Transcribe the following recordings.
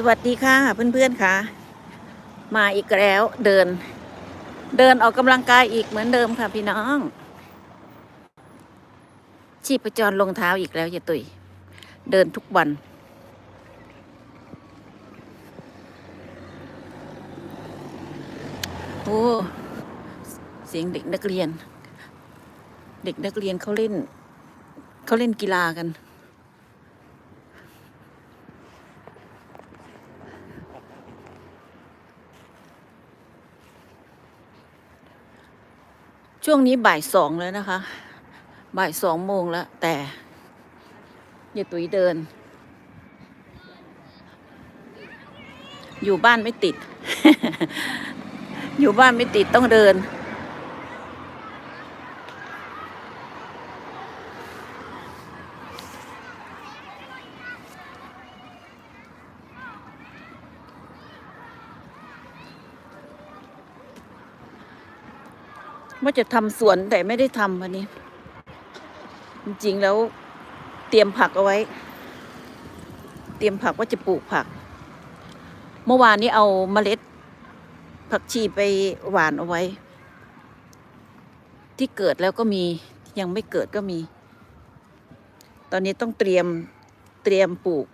สวัสดีค่ะเพื่อนๆค่ะ มาอีกแล้วเดิน เดินออกกำลังกายอีกเหมือนเดิมค่ะพี่น้อง ชีพจรลงเท้าอีกแล้วอย่าตุยเดินทุกวัน โอ้ เสียงเด็กนักเรียน เด็กนักเรียนเขาเล่น เขาเล่นกีฬากัน ช่วงนี้บ่ายสองแล้วนะคะ บ่ายสองโมงแล้ว แต่ยายตุยเดิน อยู่บ้านไม่ติด อยู่บ้านไม่ติดต้องเดิน ว่าจะทำสวนแต่ไม่ได้ทำวันนี้ จริงๆแล้วเตรียมผักเอาไว้ เตรียมผักว่าจะปลูกผัก เมื่อวานนี้เอาเมล็ด ผักชีไปหวานเอาไว้ ที่เกิดแล้วก็มียังไม่เกิดก็มี ตอนนี้ต้องเตรียมเตรียมปลูก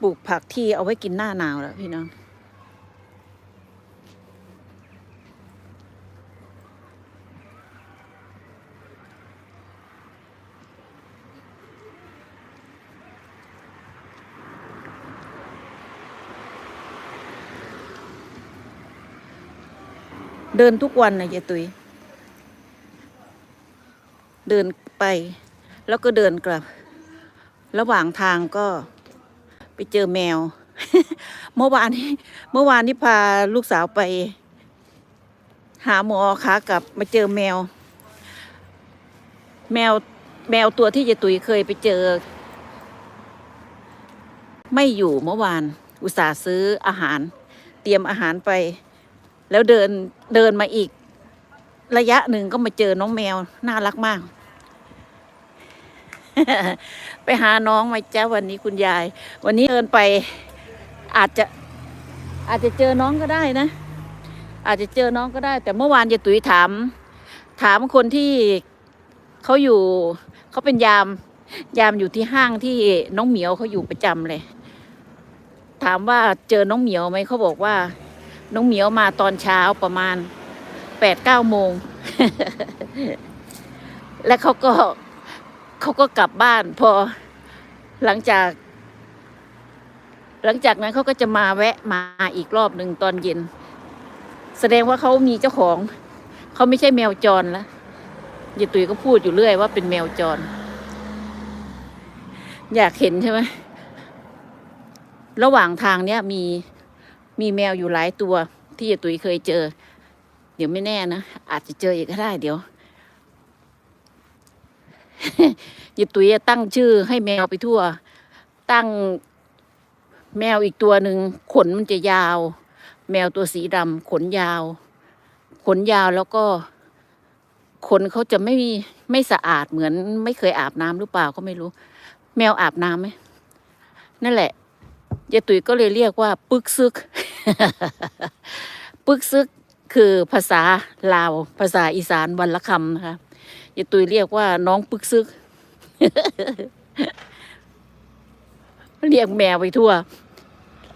ปลูกผักที่เอาไว้กินหน้าหนาวแล้วพี่น้อง เดินทุกวันนะยายตุย เดินไป แล้วก็เดินกลับ ระหว่างทางก็ไปเจอแมว เมื่อวานนี้เมื่อวานนี้พาลูกสาวไป หาหมอขากลับมาเจอแมว แมวแมวตัวที่ยายตุยเคยไปเจอ ไม่อยู่เมื่อวาน อุตส่าห์ซื้ออาหาร เตรียมอาหารไป แล้วเดินเดินมาอีก ระยะหนึ่งก็มาเจอน้องแมว น่ารักมาก ไปหาน้องมาจ้าวันนี้คุณยาย วันนี้เดินไป อาจจะ อาจจะเจอน้องก็ได้นะ อาจจะเจอน้องก็ได้ แต่เมื่อวานยายตุ๋ยถาม ถามคนที่เขาอยู่เขาเป็นยาม ยามอยู่ที่ห้างที่น้องเหมียวเขาอยู่ประจำเลย ถามว่าเจอน้องเหมียวไหมเขาบอกว่า น้องเหมียวมาตอนเช้าประมาณแปดเก้าโมง และเขาก็เขาก็กลับบ้านพอหลังจาก หลังจากนั้นเขาก็จะมาแวะมาอีกรอบหนึ่งตอนเย็น แสดงว่าเขามีเจ้าของ เขาไม่ใช่แมวจรแล้วยายตุ๋ยก็พูดอยู่เรื่อยว่าเป็นแมวจร อยากเห็นใช่ไหมระหว่างทางเนี้ยมี มีแมวอยู่หลายตัวที่ยตุ๋ยเคยเจอ เดี๋ยวไม่แน่นะอาจจะเจออีกก็ได้เดี๋ยวยตุ๋ยจะตั้งชื่อให้แมวไปทั่ว ตั้งแมวอีกตัวหนึ่งขนมันจะยาว แมวตัวสีดำขนยาว ขนยาวแล้วก็ ขนเขาจะไม่มีไม่สะอาดเหมือน ไม่เคยอาบน้ำหรือเปล่าก็ไม่รู้ แมวอาบน้ำไหมนั่นแหละ ยายตุ๋ยก็เลยเรียกว่า ปึกซึก ปึกซึกคือภาษาลาว ภาษาอีสานวันละคำนะคะยายตุ๋ยเรียกว่าน้องปึกซึก เรียกแมวไปทั่ว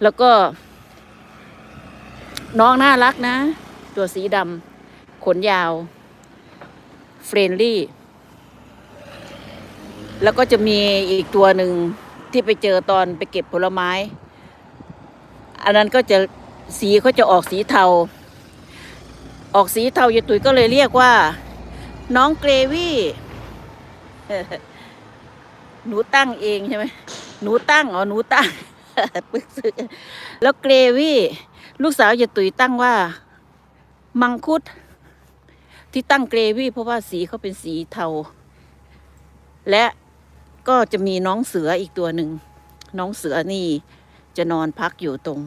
แล้วก็ น้องน่ารักนะ ตัวสีดำขนยาว เฟรนลี่ แล้วก็จะมีอีกตัวหนึ่งที่ไปเจอตอนไปเก็บผลไม้ อันนั้นก็จะสีเขาจะออกสีเทา ออกสีเทายายตุยก็เลยเรียกว่า น้องเกรวี่หนูตั้งเองใช่ไหมหนูตั้งอ๋อหนูตั้งปึกซึกแล้วเกรวี่ลูกสาวยายตุยตั้งว่า มังคุด ที่ตั้งเกรวี่เพราะว่าสีเขาเป็นสีเทา และก็จะมีน้องเสืออีกตัวหนึ่ง น้องเสือนี่ จะนอนพักอยู่ตรง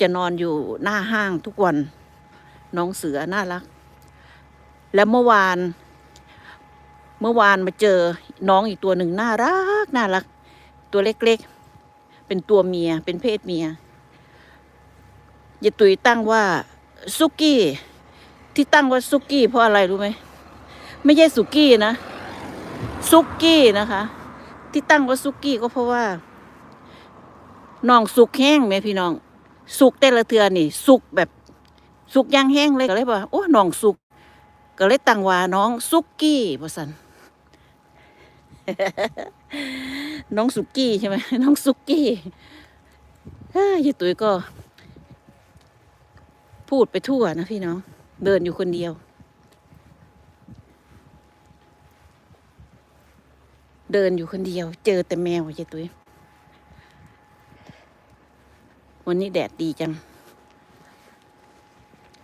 จะนอนอยู่หน้าห้างทุกวัน น้องเสือน่ารัก แล้วเมื่อวาน เมื่อวานมาเจอน้องอีกตัวหนึ่งน่ารักน่ารัก ตัวเล็กๆ เป็นตัวเมียเป็นเพศเมียยายตุยตั้งว่าซุกี้ ที่ตั้งว่าซุกี้เพราะอะไรรู้ไหมไม่ใช่สุกี้นะ ซุกี้นะคะ ที่ตั้งว่าซุกี้ก็เพราะว่า น้องสุกแห้งไหมพี่น้อง สุกแต่ละเทือนี่ สุกแบบสุกย่างแห้งเลยก็เลยบอกว่าโอ้น้องสุก ก็เลยตั้งว่าน้องซุกกี้ว่สันน้องสุกี้ใช่ไหมน้องสุกี้เอ้ยยายตุ๋ยก็ พูดไปทั่วนะพี่น้อง เดินอยู่คนเดียว เดินอยู่คนเดียว เจอแต่แมวยายตุ๋ย วันนี้แดดดีจัง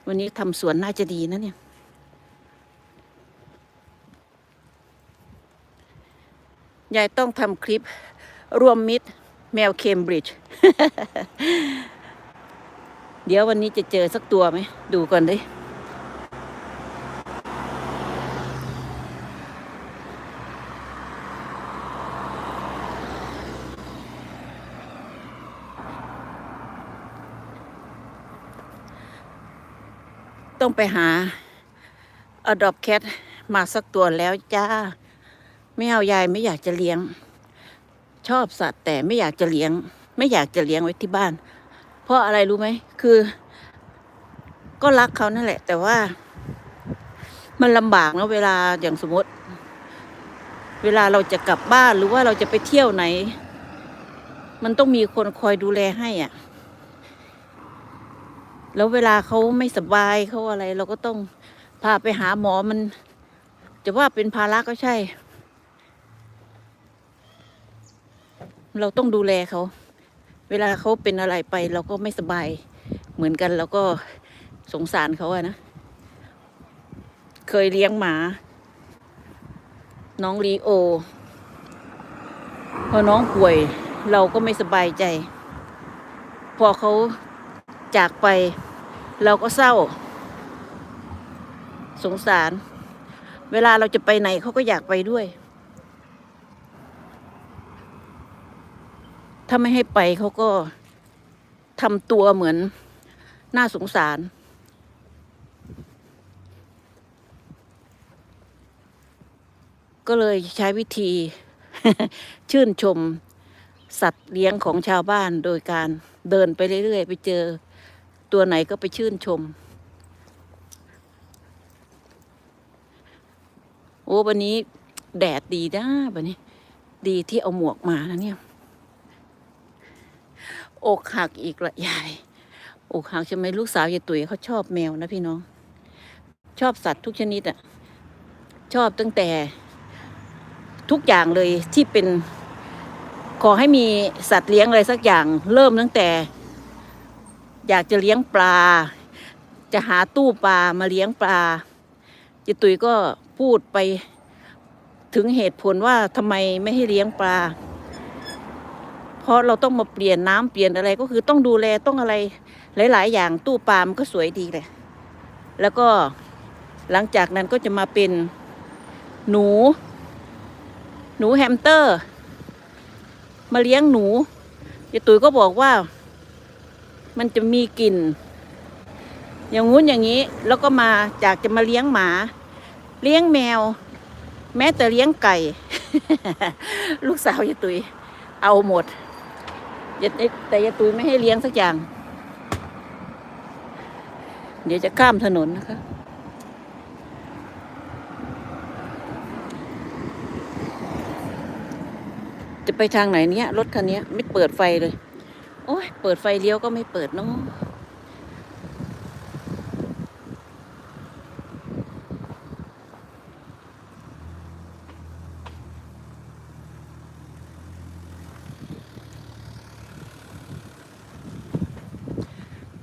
วันนี้ทำสวนน่าจะดีนะเนี่ย ยายต้องทำคลิปรวมมิตรแมวเคมบริดจ์ เดี๋ยววันนี้จะเจอสักตัวไหม ดูก่อนดิ ไปหา Adopt Cat มาสักตัวแล้วจ้า ไม่เอายายไม่อยากจะเลี้ยง ชอบสัตว์แต่ไม่อยากจะเลี้ยง ไม่อยากจะเลี้ยงไว้ที่บ้าน เพราะอะไรรู้ไหม คือ ก็รักเขานั่นแหละ แต่ว่า มันลำบากนะเวลาอย่างสมมติ เวลาเราจะกลับบ้านหรือว่าเราจะไปเที่ยวไหน มันต้องมีคนคอยดูแลให้อะ แล้วเวลาเขาไม่สบายเขาอะไร เราก็ต้องพาไปหาหมอมัน จะว่าเป็นภาระก็ใช่ เราต้องดูแลเขา เวลาเขาเป็นอะไรไป เราก็ไม่สบาย เหมือนกันเราก็สงสารเขาอะนะ เคยเลี้ยงหมา น้องลีโอ พอน้องป่วย เราก็ไม่สบายใจ พอเขา จากไป เราก็เศร้า สงสาร เวลาเราจะไปไหนเขาก็อยากไปด้วย ถ้าไม่ให้ไปเขาก็ทำตัวเหมือนน่าสงสาร ก็เลยใช้วิธี ชื่นชมสัตว์เลี้ยงของชาวบ้านโดยการเดินไปเรื่อย ๆ ไปเจอ ตัวไหนก็ไปชื่นชม โอ้วันนี้แดดดีนะวันนี้ ดีที่เอาหมวกมานะเนี่ย อกหักอีกละยายอกหักใช่ไหมลูกสาวยายตุ๋ยเขาชอบแมวนะพี่น้อง ชอบสัตว์ทุกชนิดอะชอบตั้งแต่ทุกอย่างเลยที่เป็น ขอให้มีสัตว์เลี้ยงอะไรสักอย่าง เริ่มตั้งแต่ อยากจะเลี้ยงปลา จะหาตู้ปลามาเลี้ยงปลาเจตุยก็พูดไปถึงเหตุผลว่าทำไมไม่ให้เลี้ยงปลา เพราะเราต้องมาเปลี่ยนน้ำเปลี่ยนอะไรก็คือต้องดูแลต้องอะไรหลาย ๆ อย่างตู้ปลามันก็สวยดีเลยแล้วก็หลังจากนั้นก็จะมาเป็นหนู หนูแฮมสเตอร์ มาเลี้ยงหนูยายตุ๋ยก็บอกว่า มันจะมีกลิ่น อย่างงู้นอย่างนี้ แล้วก็มาจากจะมาเลี้ยงหมา เลี้ยงแมว แม้แต่เลี้ยงไก่ ลูกสาวยายตุย เอาหมดแต่ยายตุยไม่ให้เลี้ยงสักอย่าง เดี๋ยวจะข้ามถนนนะคะจะไปทางไหนเนี้ยรถคันนี้ไม่เปิดไฟเลย อ้ยเปิดไฟเลี้ยวก็ไม่เปิดเนาะ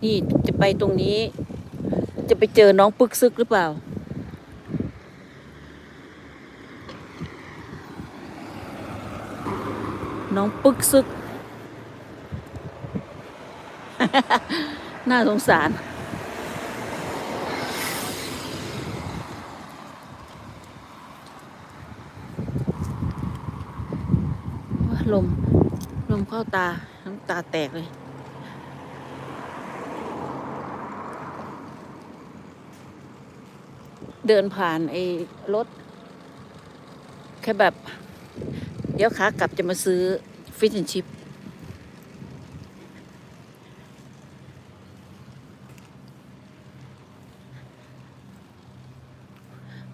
นี่จะไปตรงนี้ จะไปเจอน้องปึกซึกหรือเปล่า น้องปึกซึก น่าสงสาร ลม ลมเข้าตา น้ำตาแตกเลยเดินผ่านไอ้รถ แค่แบบ เดี๋ยวขากลับจะมาซื้อฟิชแอนชิพ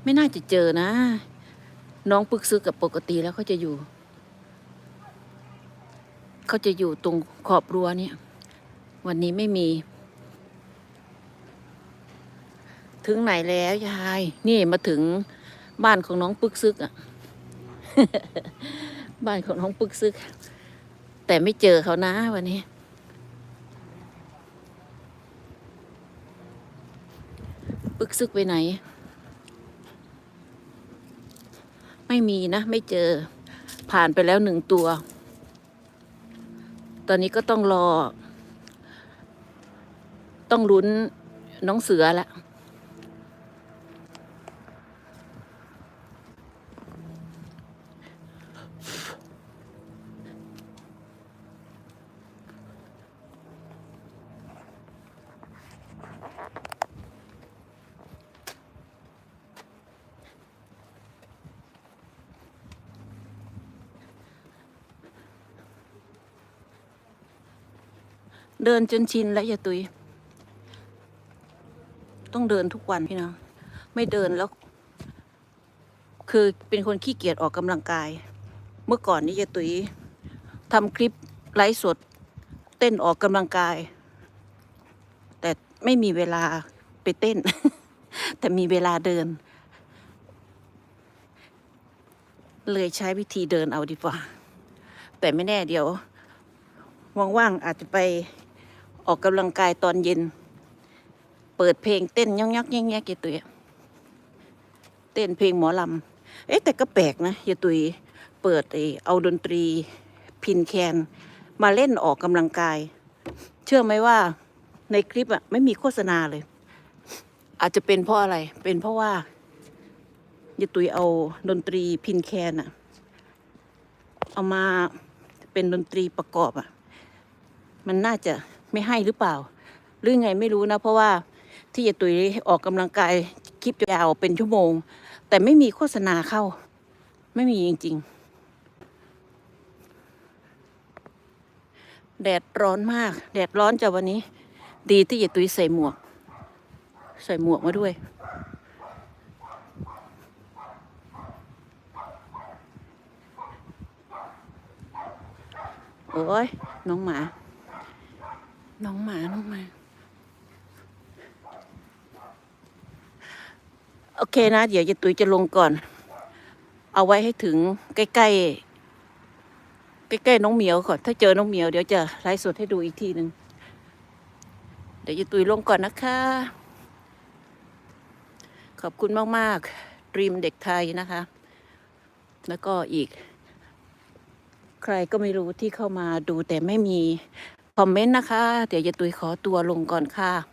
ไม่น่าจะเจอนะ น้องปึกซึกกับปกติแล้วเขาจะอยู่ เขาจะอยู่ตรงขอบรั้วเนี่ย วันนี้ไม่มี ถึงไหนแล้วยาย นี่มาถึงบ้านของน้องปึกซึกอะบ้านของน้องปึกซึก แต่ไม่เจอเขานะวันนี้ปึกซึกไปไหน ไม่มีนะ ไม่เจอ ผ่านไปแล้วหนึ่งตัว ตอนนี้ก็ต้องรอ ต้องลุ้นน้องเสือละ เดินจนชินแล้วอย่าตุย ต้องเดินทุกวันพี่น้องไม่เดินแล้ว คือเป็นคนขี้เกียจออกกำลังกาย เมื่อก่อนนี่อย่าตุยทำคลิปไลฟ์สด เต้นออกกำลังกาย แต่ไม่มีเวลาไปเต้น แต่มีเวลาเดิน เลยใช้วิธีเดินเอาดีกว่า แต่ไม่แน่เดี๋ยวว่างๆอาจจะไป ออกกำลังกายตอนเย็น เปิดเพลงเต้นย่องยักแย่งแยกยายตุยเต้นเพลงหมอลำเอ๊ะแต่ก็แปลกนะยายตุยเปิดไอเอาดนตรีพินแคนมาเล่นออกกำลังกาย เชื่อไหมว่าในคลิปอะไม่มีโฆษณาเลย อาจจะเป็นเพราะอะไร เป็นเพราะว่ายายตุยเอาดนตรีพินแคนอะเอามาเป็นดนตรีประกอบอะมันน่าจะ ไม่ให้หรือเปล่า หรือไงไม่รู้นะ เพราะว่าที่ยายตุยออกกำลังกายคลิปยาวเป็นชั่วโมง แต่ไม่มีโฆษณาเข้า ไม่มีจริง ๆ แดดร้อนมาก แดดร้อนจากวันนี้ ดีที่ยายตุยใส่หมวก ใส่หมวกมาด้วยโอ้ยน้องหมา น้องหมาน้องหมา โอเคนะ เดี๋ยวจะตุยจะลงก่อน เอาไว้ให้ถึงใกล้ๆ ใกล้ๆน้องเหมียวก่อน ถ้าเจอน้องเหมียวเดี๋ยวจะไลฟ์สดให้ดูอีกทีหนึ่งเดี๋ยวจะตุยลงก่อนนะคะ ขอบคุณมากๆรีมเด็กไทยนะคะ แล้วก็อีก ใครก็ไม่รู้ที่เข้ามาดูแต่ไม่มี คอมเมนต์นะคะ เดี๋ยวจะตุยขอตัวลงก่อนค่ะ